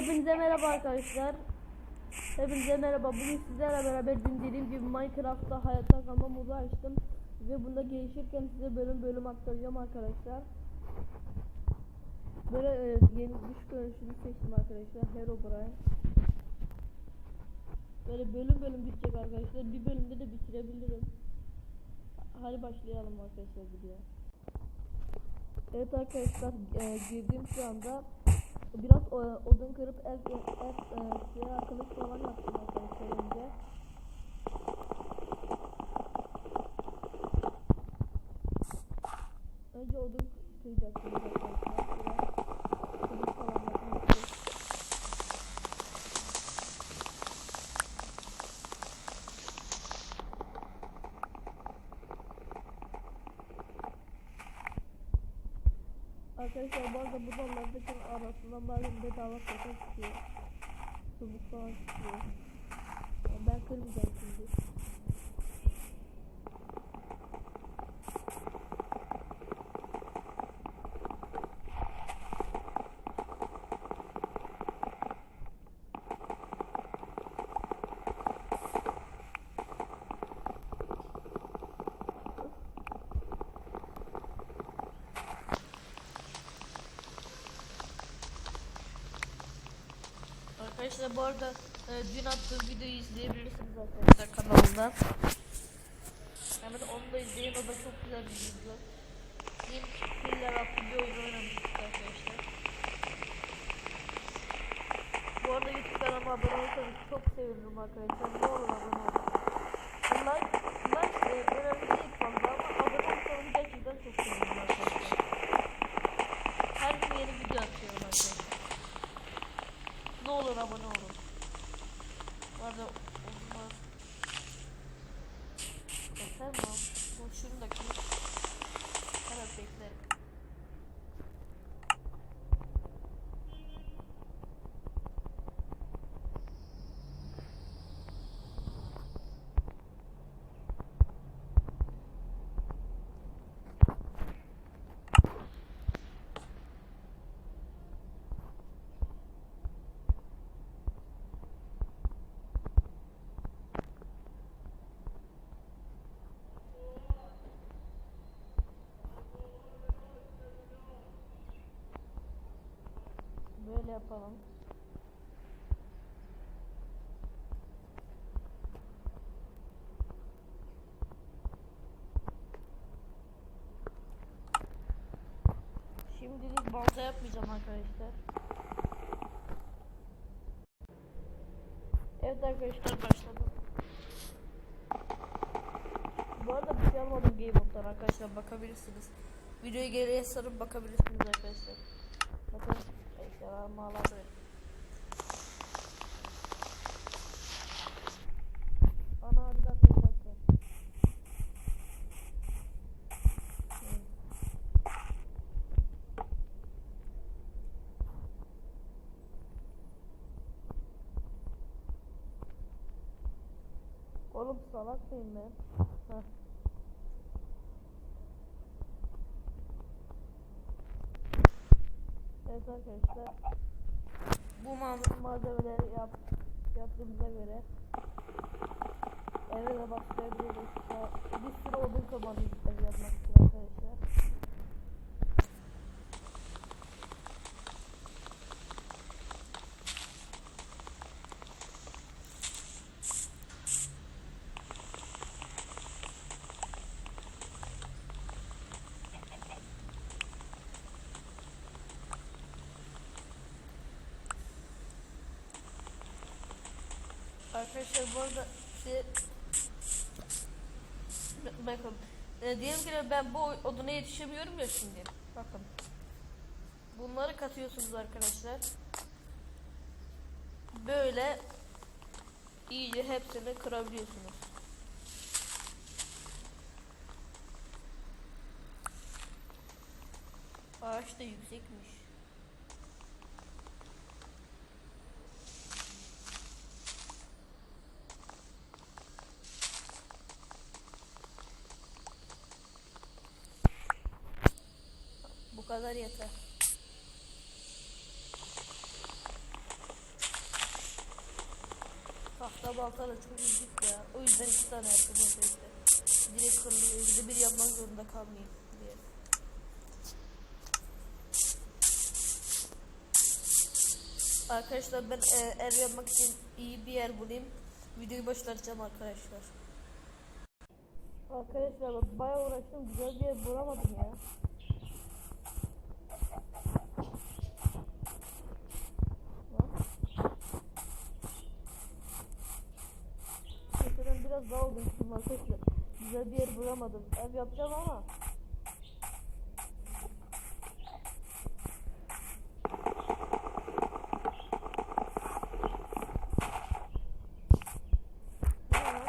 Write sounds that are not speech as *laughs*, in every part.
Hepinize merhaba arkadaşlar. Hepinize merhaba. Bugün sizlerle beraber dediğim gibi Minecraft'ta hayatta kalma modu açtım. Ve bunda gelişirken size bölüm bölüm aktaracağım arkadaşlar. Böyle e, yeni dış görünüşünü seçtim arkadaşlar. Herobrine. Böyle bölüm bölüm gidecek arkadaşlar. Bir bölümde de bitirebilirim. Hadi başlayalım arkadaşlar videoya. Evet arkadaşlar e, girdim şu anda. Biraz e, odun kırıp ev, ev, e, kılıç falan yaptım arkadaşlar önce. Önce odun kıracaktım arkadaşlar. Biraz kılıç falan yapmak için. Arkadaşlar bu arada bu dallardaki arasından bazen bedava kasa çıkıyor. Çubuk çıkıyor. Ben kırmayacağım şimdi. Arkadaşlar bu arada e, dün attığım videoyu izleyebilirsiniz arkadaşlar kanalımda. Hemen onu da izleyin o da çok güzel bir video. Kim Killer bir oyun oynamıştık arkadaşlar. Bu arada YouTube kanalıma abone olursanız çok sevinirim arkadaşlar. Ne olur abone olun. Like, like e, önemli değil fazla ama abone olursanız gerçekten çok sevinirim arkadaşlar. Her gün yeni video atıyorum arkadaşlar. Ne olur abone olun. Bu arada olmaz. Yeter mi? lan? Bu şunu da kır. Hemen beklerim. Böyle yapalım. Şimdilik balta yapmayacağım arkadaşlar. Evet arkadaşlar başladım. Bu arada bir şey almadım Game arkadaşlar bakabilirsiniz. Videoyu geriye sarıp bakabilirsiniz arkadaşlar. Eşyalarımı alabilirim. Ana hadi da tekrar. Oğlum salak mıyım ben? Heh. *laughs* Evet arkadaşlar. Bu ma- malzemeleri yap yaptığımıza göre eve de başlayabiliriz. Ya, Bir sürü odun ev yapmak için arkadaşlar. Arkadaşlar bu arada size bakın. E, diyelim ki ben bu oduna yetişemiyorum ya şimdi. Bakın. Bunları katıyorsunuz arkadaşlar. Böyle iyice hepsini kırabiliyorsunuz. Ağaç da yüksekmiş Bu kadar yeter. Tahta balta çok ilginç ya. O yüzden iki tane yaptım arkadaşlar. Direkt kırılıyor. Bir de bir yapmak zorunda kalmayayım diye. Arkadaşlar ben e, ev yapmak için iyi bir yer bulayım. Videoyu başlatacağım arkadaşlar. Arkadaşlar bak bayağı uğraştım. Güzel bir yer bulamadım ya. Bak. Mesela biraz daha üstüm arkadaşlar. Güzel bir yer bulamadım. Ev yapacağım ama. Ne lan?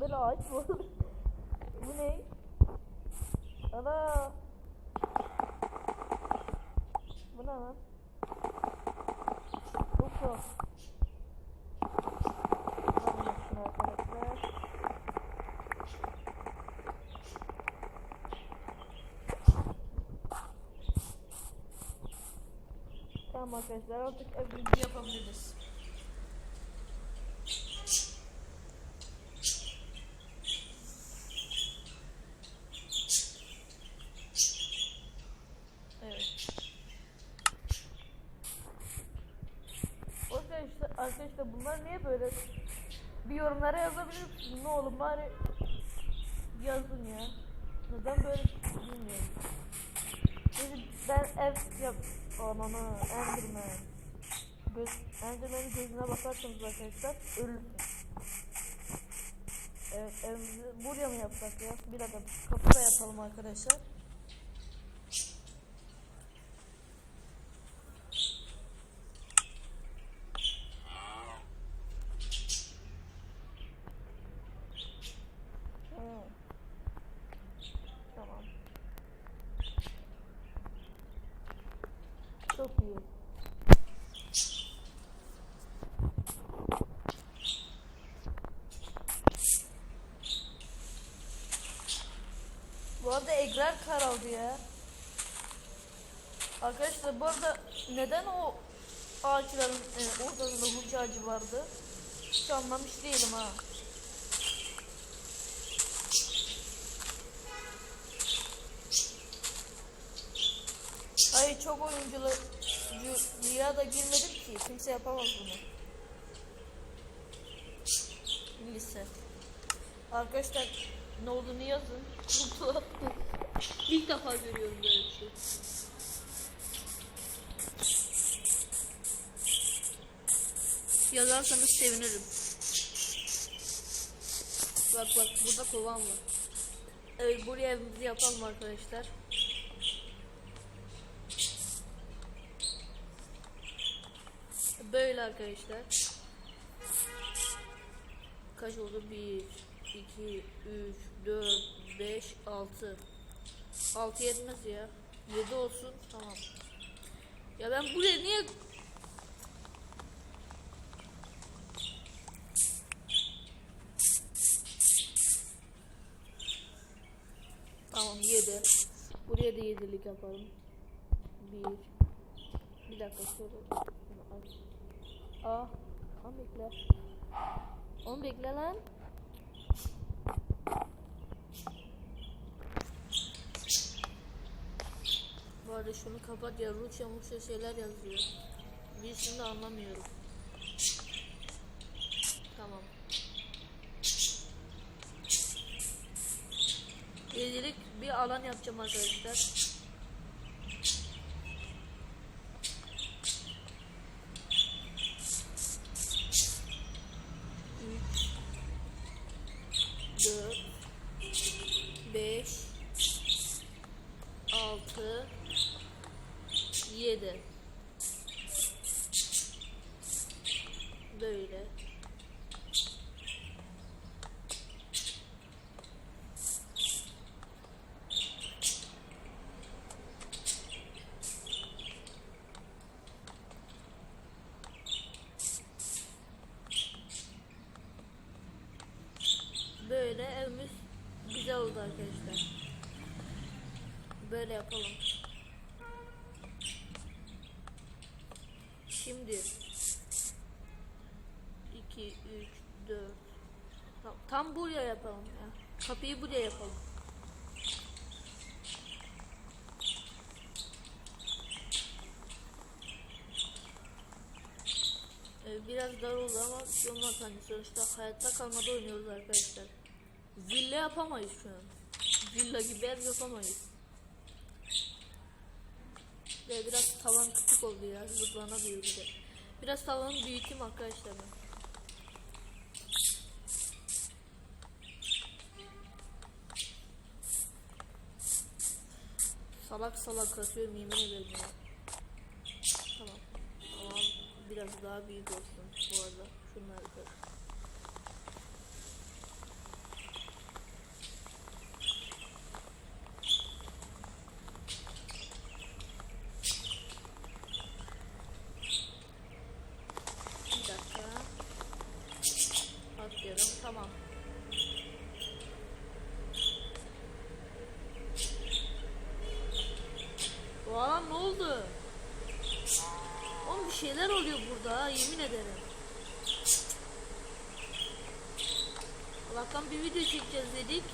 Böyle ağaç mı? Bu ne? Ana! Bu ne lan? Çok zor. Anlasın arkadaşlar. Tamam arkadaşlar artık evimizi yapabiliriz. Evet. Arkadaşlar, arkadaşlar bunlar niye böyle? Bir yorumlara yazabilir misiniz? Ne olur bari yazın ya. Neden böyle bilmiyorum. Şimdi ben ev yap... Ananı Enderman. Göz, Enderman'in gözüne bakarsanız arkadaşlar ölürsün. Evet evimizi buraya mı yapsak ya? Bir dakika kapı da yapalım arkadaşlar. Hmm. Tamam. Çok iyi. Bu arada Egrer karaldı ya. Arkadaşlar bu arada neden o ağaçların e, ortasında hurç ağacı vardı? Hiç anlamış değilim ha. Hayır çok oyuncuya da girmedim ki kimse yapamaz bunu. Lise. Arkadaşlar ne olduğunu yazın. *laughs* İlk defa görüyorum böyle bir şey. Yazarsanız sevinirim. Bak bak burada kovan var. Evet buraya evimizi yapalım arkadaşlar. Böyle arkadaşlar. Kaç oldu? 1, 2, 3, 4, 5, 6. 6 yetmez ya. 7 olsun. Tamam. Ya ben buraya niye... Tamam 7. Buraya da 7'lik yapalım. 1 Bir dakika şöyle. Aa, tam bekle. Onu bekle lan. Bu arada şunu kapat ya Rusça Muşça şeyler yazıyor. Birisini de anlamıyorum. Tamam. Yedilik bir alan yapacağım arkadaşlar. Üç, dört, beş, altı, yedi. Böyle. Böyle evimiz güzel oldu arkadaşlar. Böyle yapalım. Şimdi zaman buraya yapalım ya. Kapıyı buraya yapalım. Ee, biraz dar oldu ama bir şey olmaz hani sonuçta hayatta kalmada oynuyoruz arkadaşlar. Villa yapamayız şu an. Villa gibi ev yapamayız. Ve biraz tavan küçük oldu ya zıplanamıyor bir de. Biraz tavanı büyüteyim arkadaşlar ben. Salak salak atıyorum yemin ederim ya. Tamam. Ama biraz daha büyük olsun bu arada. Şunları da. Bir dakika. Atıyorum. Tamam. Bu adam ne oldu? Oğlum bir şeyler oluyor burada ha, yemin ederim. Allah'tan bir video çekeceğiz dedik.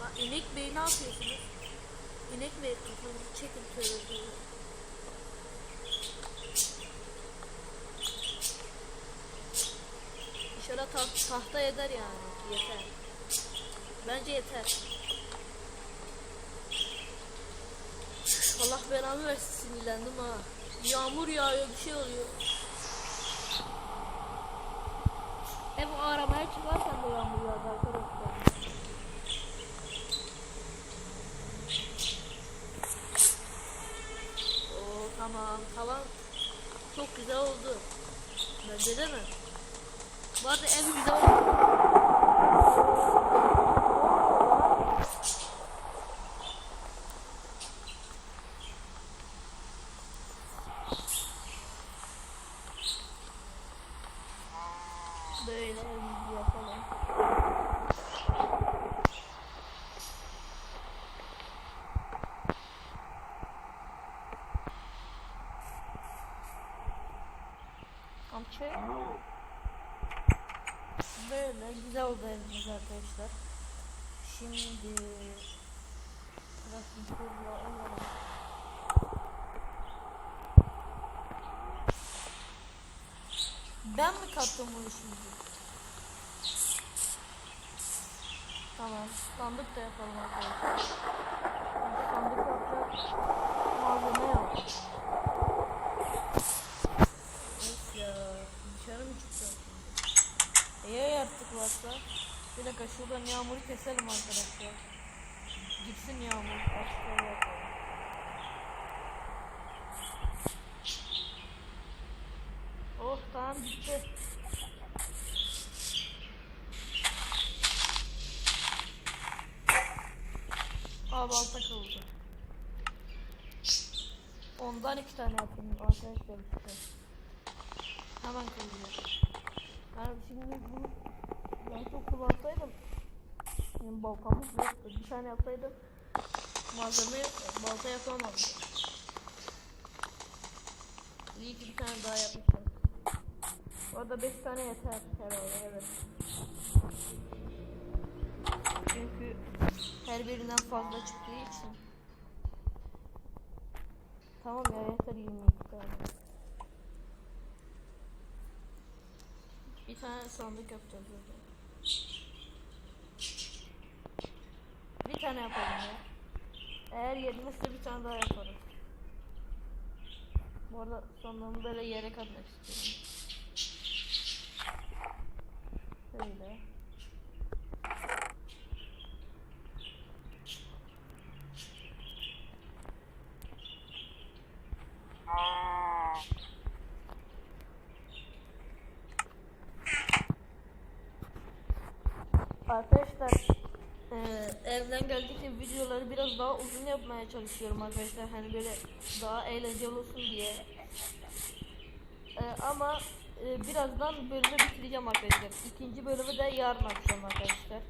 Lan inek bey ne yapıyorsunuz? İnek bey kafanızı çekin tövbe. İnşallah taht tahta eder yani. Yeter. Bence yeter. Allah belanı versin sinirlendim ha. Yağmur yağıyor bir şey oluyor. Hep aramaya çıkarsan da yağmur yağdı arkadaşlar. Oo tamam tamam. Çok güzel oldu. Bence de mi? Bu arada ev güzel oldu. Böyle evimizi yapalım. Amca. Böyle güzel oldu evimiz arkadaşlar. Şimdi biraz yukarıya alalım. Ben mi kattım bunu şimdi? Tamam. Sandık da yapalım arkadaşlar. Sandık yapacak malzeme yok. Of ya. Dışarı mı çıkacağız şimdi? Eğer yaptık varsa. Bir dakika şuradan yağmuru keselim arkadaşlar. Gitsin yağmur. Yapalım. Oh tamam bitti. Aa balta kaldı. Ondan iki tane yapayım arkadaşlar işte. Hemen kırılıyor. Yani şimdi bunu ben çok kullansaydım benim baltamız yoktu. Bir tane yapsaydım malzeme balta yapamam. İyi ki bir tane daha yapmışım. Orada 5 tane yeter herhalde evet. Çünkü her birinden fazla çıktığı için. Tamam ya yeter 22 tane. Bir tane sandık yapacağız burada. Bir tane yapalım ya. Eğer yetmezse bir tane daha yaparım. Bu arada sandığımı böyle yere katmak istiyorum. Şöyle. Arkadaşlar eee, evden geldikçe videoları biraz daha uzun yapmaya çalışıyorum arkadaşlar. Hani böyle daha eğlenceli olsun diye. Eee, ama eee, birazdan bölümü bitireceğim arkadaşlar. İkinci bölümü de yarın akşam arkadaşlar.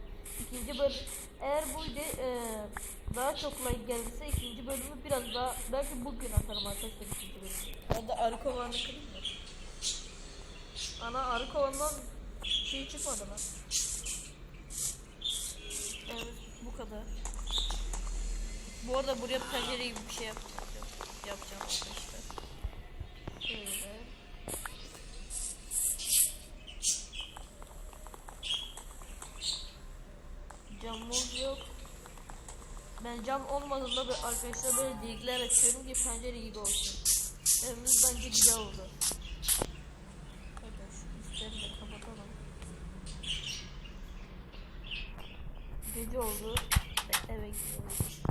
İkinci bölüm eğer bu video eee, daha çok like gelirse ikinci bölümü biraz daha belki bugün atarım arkadaşlar ikinci bölümü. Orada arı kovanını kırayım mı? Ana arı kovanından şey çıkmadı lan. Evet bu kadar. Bu arada buraya pencere gibi bir şey yapacağım. Yapacağım arkadaşlar. Şöyle. Camımız yok. Ben cam olmadığında arkadaşlar böyle delikler açıyorum ki pencere gibi olsun. Evimiz bence güzel oldu. Hadi şu üstleri de kapatalım. Gece oldu. ve Eve gidiyoruz.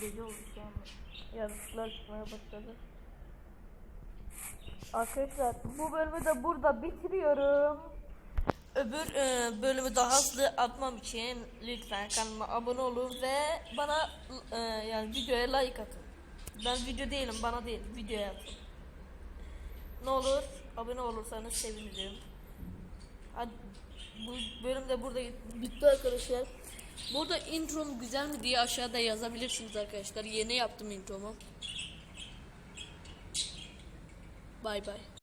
Gece oldu şu anda. Yaratıklar çıkmaya başladı. Arkadaşlar bu bölümü de burada bitiriyorum. Öbür e, bölümü daha hızlı atmam için lütfen kanalıma abone olun ve bana e, yani videoya like atın. Ben video değilim bana değil videoya atın. Ne olur abone olursanız sevinirim. Hadi bu bölüm de burada bitti arkadaşlar. Burada introm güzel mi diye aşağıda yazabilirsiniz arkadaşlar. Yeni yaptım intromu. Bay bay.